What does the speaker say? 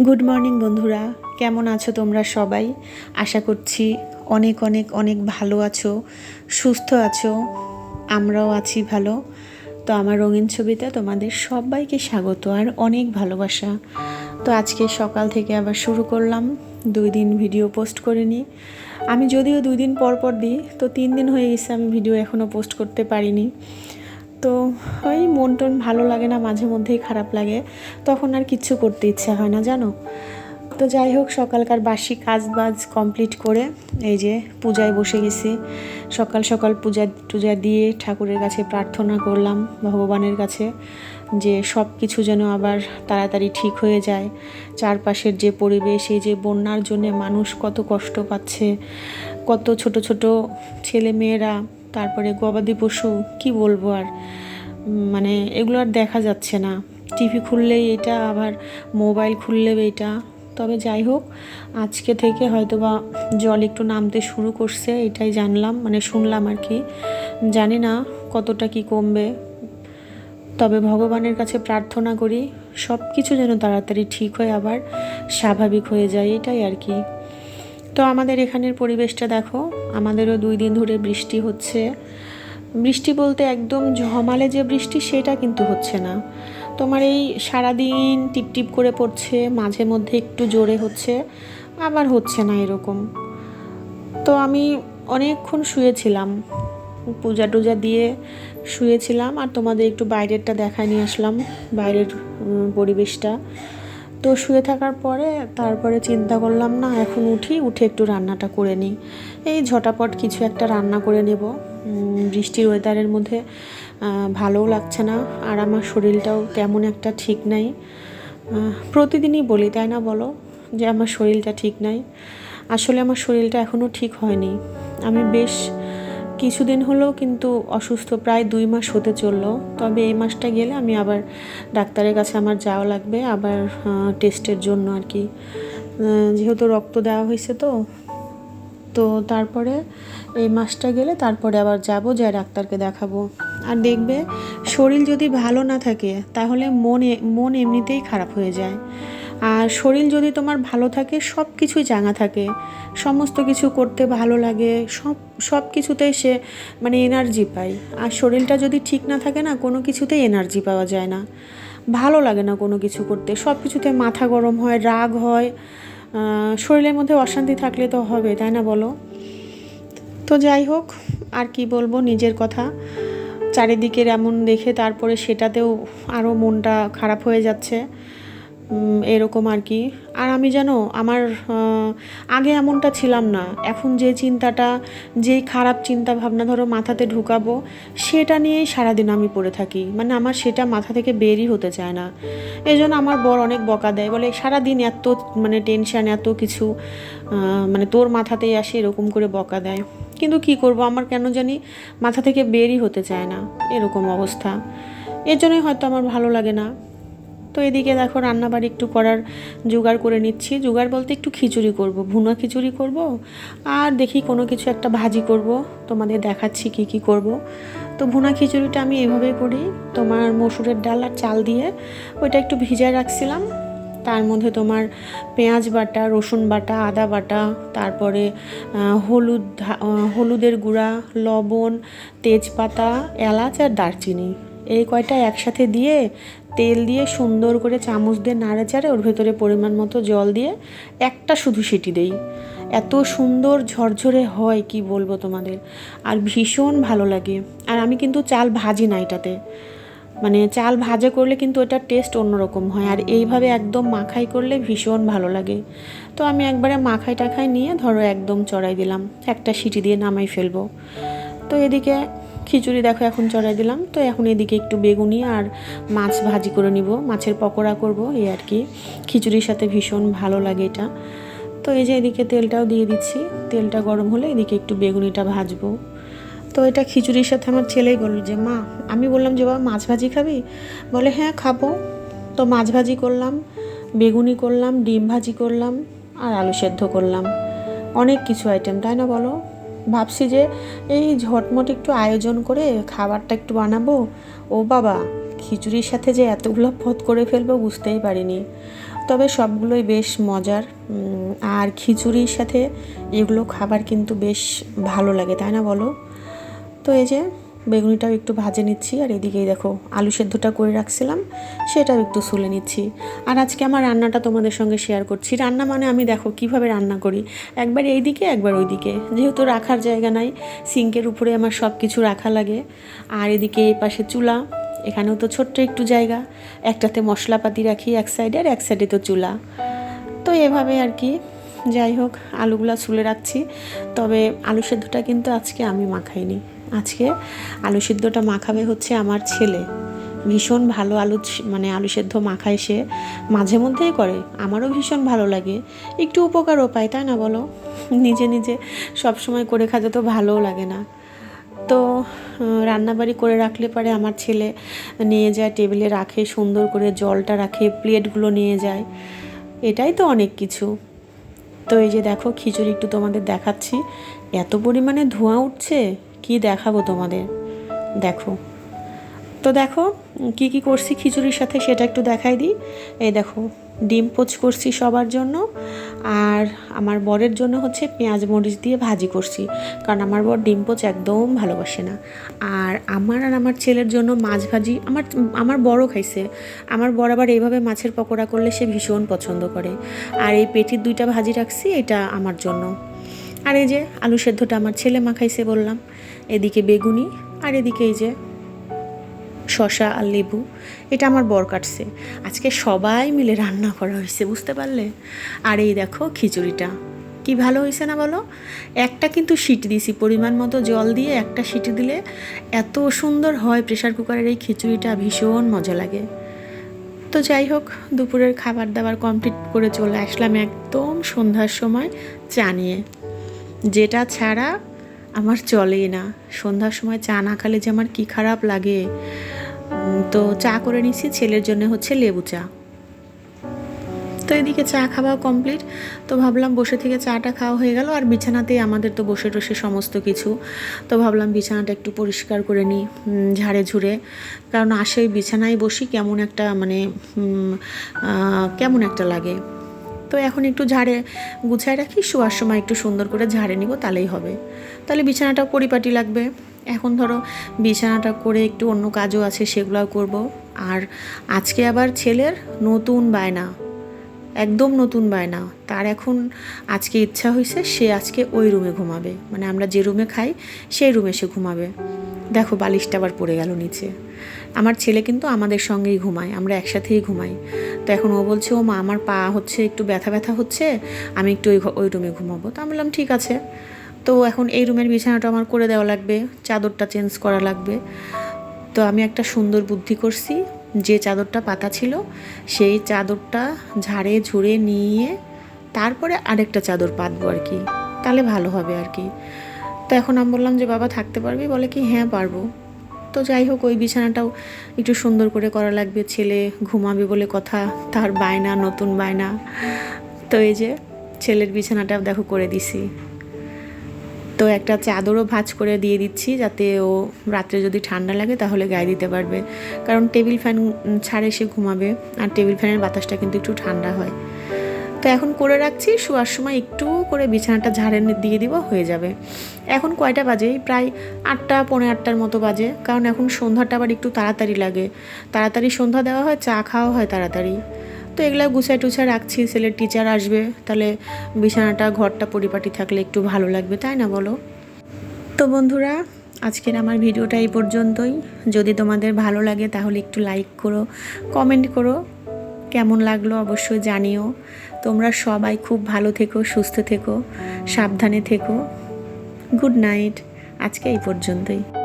Good morning বন্ধুরা। কেমন আছো তোমরা সবাই? আশা করছি অনেক অনেক অনেক ভালো আছো, সুস্থ আছো, আমরাও আছি ভালো। তো আমার রঙিন ছবিতে তোমাদের সবাইকে স্বাগত আর অনেক ভালোবাসা। তো আজকে সকাল থেকে আবার শুরু করলাম, দুই দিন ভিডিও পোস্ট করিনি আমি যদিও দুই দিন পর পর দিই, তো তিন দিন হয়ে গেছে আমি ভিডিও এখনও পোস্ট করতে পারিনি। তো ওই মন টন ভালো লাগে না, মাঝে মধ্যেই খারাপ লাগে। তখন আর কিচ্ছু করতে ইচ্ছা হয় না, জানো? তো যাই হোক, সকালকার বাসি কাজ বাজ কমপ্লিট করে এই যে পূজায় বসে গেছি। সকাল সকাল পূজা, টুজা দিয়ে ঠাকুরের কাছে প্রার্থনা করলাম, ভগবানের কাছে, যে সব কিছু যেন আবার তাড়াতাড়ি ঠিক হয়ে যায়। চারপাশের যে পরিবেশ, এই যে বন্যার জন্য মানুষ কত কষ্ট পাচ্ছে, কত ছোট ছোট ছেলে মেয়েরা তারপরে গবাদি পশু, কি বলব আর? মানে এগুলো আর দেখা যাচ্ছে না। টিভি খুললেই এটা, আবার মোবাইল খুললে এটা। তবে যাই হোক, আজকে থেকে হয়তো বা জল একটু নামতে শুরু করছে, এটাই জানলাম মানে শুনলাম আর কি। জানি না কতটা কি কমবে। তবে ভগবানের কাছে প্রার্থনা করি সব কিছু যেন তাড়াতাড়ি ঠিক হয়ে আবার স্বাভাবিক হয়ে যায়, এটাই আর কি। তো আমাদের এখানের পরিবেশটা দেখো, আমাদেরও দুই দিন ধরে বৃষ্টি হচ্ছে। বৃষ্টি বলতে একদম ঝমালে যে বৃষ্টি, সেটা কিন্তু হচ্ছে না। তোমার এই সারাদিন টিপটিপ করে পড়ছে, মাঝে মধ্যে একটু জোরে হচ্ছে, আবার হচ্ছে না এরকম। তো আমি অনেকক্ষণ শুয়েছিলাম, পূজা টুজা দিয়ে শুয়েছিলাম, আর তোমাদের একটু বাইরেরটা দেখায় নিয়ে আসলাম, বাইরের পরিবেশটা। তো শুয়ে থাকার পরে তারপরে চিন্তা করলাম, না, এখন উঠি, উঠে একটু রান্নাটা করে নিই। এই ঝটাপট কিছু একটা রান্না করে নেব। বৃষ্টির ওয়েদারের মধ্যে ভালোও লাগছে না আর আমার শরীরটাও তেমন একটা ঠিক নাই। প্রতিদিনই বলি, তাই না বলো? যে আমার শরীরটা ঠিক নাই। আসলে আমার শরীরটা এখনও ঠিক হয়নি। আমি বেশ কিছুদিন হলেও কিন্তু অসুস্থ, প্রায় দুই মাস হতে চলল। তবে এই মাসটা গেলে আমি আবার ডাক্তারের কাছে আমার যাওয়া লাগবে, আবার টেস্টের জন্য আর কি। যেহেতু রক্ত দেওয়া হয়েছে তো তো তারপরে এই মাসটা গেলে তারপরে আবার যাব যা ডাক্তারকে দেখাবো। আর দেখবে, শরীর যদি ভালো না থাকে, তাহলে মন মন এমনিতেই খারাপ হয়ে যায়। আর শরীর যদি তোমার ভালো থাকে সব কিছুই চাঙা থাকে। সমস্ত কিছু করতে ভালো লাগে, সব সব কিছুতেই সে মানে এনার্জি পায়। আর শরীরটা যদি ঠিক না থাকে না, কোনো কিছুতেই এনার্জি পাওয়া যায় না। ভালো লাগে না কোনো কিছু করতে। সব কিছুতে মাথা গরম হয়, রাগ হয়। শরীরের মধ্যে অশান্তি থাকলে তো হবে, তাই না বলো? তো যাই হোক, আর কি বলব নিজের কথা। চারিদিকের এমন দেখে তারপরে সেটাতেও আরও মনটা খারাপ হয়ে যাচ্ছে। এরকম আর কি। আর আমি যেন আমার আগে এমনটা ছিলাম না। এখন যে চিন্তাটা যেই খারাপ চিন্তা ভাবনা ধরো মাথাতে ঢুকাবো, সেটা নিয়েই সারাদিন আমি পড়ে থাকি। মানে আমার সেটা মাথা থেকে বেরই হতে চায় না। এই জন্য আমার বর অনেক বকা দেয়, বলে সারাদিন এত মানে টেনশন এত কিছু মানে তোর মাথাতেই আসে এরকম করে বকা দেয়। কিন্তু কি করব, আমার কেন জানি মাথা থেকে বেরই হতে চায় না, এরকম অবস্থা। এর জন্যই হয়তো আমার ভালো লাগে না। তো এদিকে দেখো রান্নাবাড়ি একটু করার জোগাড় করে নিচ্ছি। জোগাড় বলতে একটু খিচুড়ি করব, ভুনা খিচুড়ি করব আর দেখি কোনো কিছু একটা ভাজি করব। তোমাদের দেখাচ্ছি কি কি করব। তো ভুনা খিচুড়িটা আমি এভাবে করি, তোমার মসুরের ডাল আর চাল দিয়ে ওইটা একটু ভিজায় রাখছিলাম। তার মধ্যে তোমার পেঁয়াজ বাটা, রসুন বাটা, আদা বাটা, তারপরে হলুদ হলুদের গুঁড়া, লবণ, তেজপাতা, এলাচ আর দারচিনি। এই কয়টা একসাথে দিয়ে তেল দিয়ে সুন্দর করে চামচ দিয়ে নাড়ে চাড়ে ওর ভেতরে পরিমাণ মতো জল দিয়ে একটা শুধু সিটি দেই। এত সুন্দর ঝরঝরে হয়, কি বলব তোমাদের? আর ভীষণ ভালো লাগে। আর আমি কিন্তু চাল ভাজি না এটাতে। মানে চাল ভাজা করলে কিন্তু ওটার টেস্ট অন্যরকম হয়। আর এইভাবে একদম মাখাই করলে ভীষণ ভালো লাগে। তো আমি একবারে মাখাই টাখাই নিয়ে ধরো একদম চড়াই দিলাম। একটা সিটি দিয়ে নামাই ফেলব। তো এদিকে খিচুড়ি দেখো, এখন চড়াই দিলাম। তো এখন এদিকে একটু বেগুনি আর মাছ ভাজি করে নিব। মাছের পকোড়া করব, এই আর কি। খিচুড়ির সাথে ভীষণ ভালো লাগে এটা। তো এই যে এদিকে তেলটাও দিয়ে দিচ্ছি। তেলটা গরম হলে এদিকে একটু বেগুনিটা ভাজবো। তো এটা খিচুড়ির সাথে আমার ছেলেই বলল যে, মা, আমি বললাম যে, বাবা, মাছ ভাজি খাবি? বলে হ্যাঁ খাব। তো মাছ ভাজি করলাম, বেগুনি করলাম, ডিম ভাজি করলাম, আর আলু সেদ্ধ করলাম। অনেক কিছু আইটেম তাই না বলো? ভাবছি যে এই ঝটমট একটু আয়োজন করে খাবারটা একটু বানাবো। ও বাবা, খিচুড়ির সাথে যে এতগুলো পথ করে ফেলব বুঝতেই পারিনি। তবে সবগুলোই বেশ মজার। আর খিচুড়ির সাথে এগুলো খাবার কিন্তু বেশ ভালো লাগে, তাই না বলো? তো এই যে বেগুনিটাও একটু ভাজে নিচ্ছি, আর এদিকেই দেখো আলু সেদ্ধটা করে রাখছিলাম, সেটাও একটু সুলে নিচ্ছি। আর আজকে আমার রান্নাটা তোমাদের সঙ্গে শেয়ার করছি। রান্না মানে আমি দেখো কীভাবে রান্না করি, একবার এই দিকে একবার ওই দিকে যেহেতু রাখার জায়গা নাই, সিঙ্কের উপরে আমার সব কিছু রাখা লাগে। আর এদিকে এই পাশে চুলা, এখানেও তো ছোট্ট একটু জায়গা। একটাতে মশলাপাতি রাখি এক সাইডে আর এক সাইডে তো চুলা। তো এভাবে আর কি, যাই হোক, আলুগুলা ছুলে রাখছি। তবে আলু সেদ্ধটা কিন্তু আজকে আমি মাখাইনি। আজকে আলু সেদ্ধটা মাখাবে হচ্ছে আমার ছেলে। ভীষণ ভালো আলু মানে আলু সেদ্ধ মাখায় সে। মাঝে মধ্যেই করে, আমারও ভীষণ ভালো লাগে। একটু উপকারও পায়, তাই না বলো? নিজে নিজে সব সময় করে খাতে তো ভালোও লাগে না। তো রান্নাবাড়ি করে রাখলে পরে আমার ছেলে নিয়ে যায়, টেবিলে রাখে, সুন্দর করে জলটা রাখে, প্লেটগুলো নিয়ে যায়। এটাই তো অনেক কিছু। তো এই যে দেখো, খিচুড়ি একটু তোমাদের দেখাচ্ছি। এত পরিমাণে ধোঁয়া উঠছে। কি দেখাবো তোমাদের? দেখো। তো দেখো, কি কি করছি খিচুড়ির সাথে সেটা একটু দেখাই দিই। এই দেখো, ডিম পোচ করছি সবার জন্য আর আমার বরের জন্য হচ্ছে পেঁয়াজ মরিচ দিয়ে ভাজি করছি। কারণ আমার বর ডিম পোচ একদম ভালোবাসে না। আর আমার আর আমার ছেলের জন্য মাছ ভাজি আমার আমার বড় খাইছে। আমার বর আবার এইভাবে মাছের পকোড়া করলে সে ভীষণ পছন্দ করে। আর এই পেটির দুইটা ভাজি রাখছি, এটা আমার জন্য। আর এই যে আলু সেদ্ধটা আমার ছেলে মাখাইছে বললাম। এদিকে বেগুনি আর এদিকে এই যে শশা আর লেবু, এটা আমার বর কাটছে। আজকে সবাই মিলে রান্না করা হয়েছে, বুঝতে পারলে? আর এই দেখো খিচুড়িটা। কি ভালো হয়েছে না বলো? একটা কিন্তু সিটি দিছি, পরিমাণ মতো জল দিয়ে একটা সিটি দিলে এত সুন্দর হয় প্রেশার কুকারের এই খিচুড়িটা, ভীষণ মজা লাগে। তো যাই হোক, দুপুরের খাবার দাবার কমপ্লিট করে চলে আসলাম একদম সন্ধ্যার সময় চা নিয়ে। যেটা ছাড়া আমার চলেই না। সন্ধ্যার সময় চা না খেলে যে আমার কি খারাপ লাগে। তো চা করে নিছি, ছেলের জন্য হচ্ছে লেবু চা। তো এদিকে চা খাওয়া কমপ্লিট। তো ভাবলাম বসে থেকে চাটা খাওয়া হয়ে গেল, আর বিছানাতেই আমাদের তো বসে টসে সমস্ত কিছু। তো ভাবলাম বিছানাটা একটু পরিষ্কার করে নিই ঝাড়ে ঝুড়ে। কারণ আসে বিছানায় বসি কেমন একটা মানে কেমন একটা লাগে। তো এখন একটু ঝাড়ে গুছায় রাখি, শোয়ার সময় একটু সুন্দর করে ঝাড়ে নিব, তাহলেই হবে। তাহলে বিছানাটাও পরিপাটি লাগবে। এখন ধরো বিছানাটা করে একটু অন্য কাজও আছে, সেগুলোও করব। আর আজকে আবার ছেলের নতুন বায়না। একদম নতুন বায়না। তার এখন আজকে ইচ্ছা হয়েছে সে আজকে ওই রুমে ঘুমাবে। মানে আমরা যে রুমে খাই, সেই রুমে সে ঘুমাবে। দেখো, বালিশটা আবার পড়ে গেল নিচে। আমার ছেলে কিন্তু আমাদের সঙ্গেই ঘুমায়, আমরা একসাথেই ঘুমাই। তো এখন ও বলছে, ও মা, আমার পা হচ্ছে, একটু ব্যথা ব্যথা হচ্ছে, আমি একটু ওই ওই রুমে ঘুমাবো। তো আমি বললাম, ঠিক আছে। তো এখন এই রুমের বিছানাটা আমার করে দেওয়া লাগবে, চাদরটা চেঞ্জ করা লাগবে। তো আমি একটা সুন্দর বুদ্ধি করছি। যে চাদরটা পাতা ছিল, সেই চাদরটা ঝাড়ে ঝুড়ে নিয়ে তারপরে আরেকটা চাদর পাতবো আর কি। তাহলে ভালো হবে আর কি। তো এখন আমি বললাম যে, বাবা, থাকতে পারবি? বলে কি হ্যাঁ পারব। তো যাই হোক, ওই বিছানাটাও একটু সুন্দর করে করা লাগবে। ছেলে ঘুমাবে বলে কথা, তার বায়না, নতুন বায়না। তো এই যে, ছেলের বিছানাটা দেখো করে দিছি। তো একটা চাদরও ভাঁজ করে দিয়ে দিচ্ছি যাতে ও রাত্রে যদি ঠান্ডা লাগে তাহলে গায়ে দিতে পারবে। কারণ টেবিল ফ্যান ছাড়ে সে ঘুমাবে আর টেবিল ফ্যানের বাতাসটা কিন্তু একটু ঠান্ডা হয়। তো এখন করে রাখছি, শোয়ার সময় একটু করে বিছানাটা ঝাড়ে দিয়ে দিব, হয়ে যাবে। এখন কয়টা বাজে? প্রায় আটটা, পৌনে আটটার মতো বাজে। কারণ এখন সন্ধ্যাটা আবার একটু তাড়াতাড়ি লাগে। তাড়াতাড়ি সন্ধ্যা দেওয়া হয়, চা খাওয়া হয় তাড়াতাড়ি। তো এগুলো গুছায় টুছায় রাখছি ছেলের টিচার আসবে, তাহলে বিছানাটা, ঘরটা, পরিপাটি থাকলে একটু ভালো লাগবে, তাই না বলো? তো বন্ধুরা, আজকের আমার ভিডিওটা এই পর্যন্তই। যদি তোমাদের ভালো লাগে তাহলে একটু লাইক করো কমেন্ট করো, কেমন লাগল অবশ্যই জানিও। তোমরা সবাই খুব ভালো থেকো, সুস্থ থেকো, সাবধানে থেকো। গুড নাইট আজকে এই পর্যন্তই।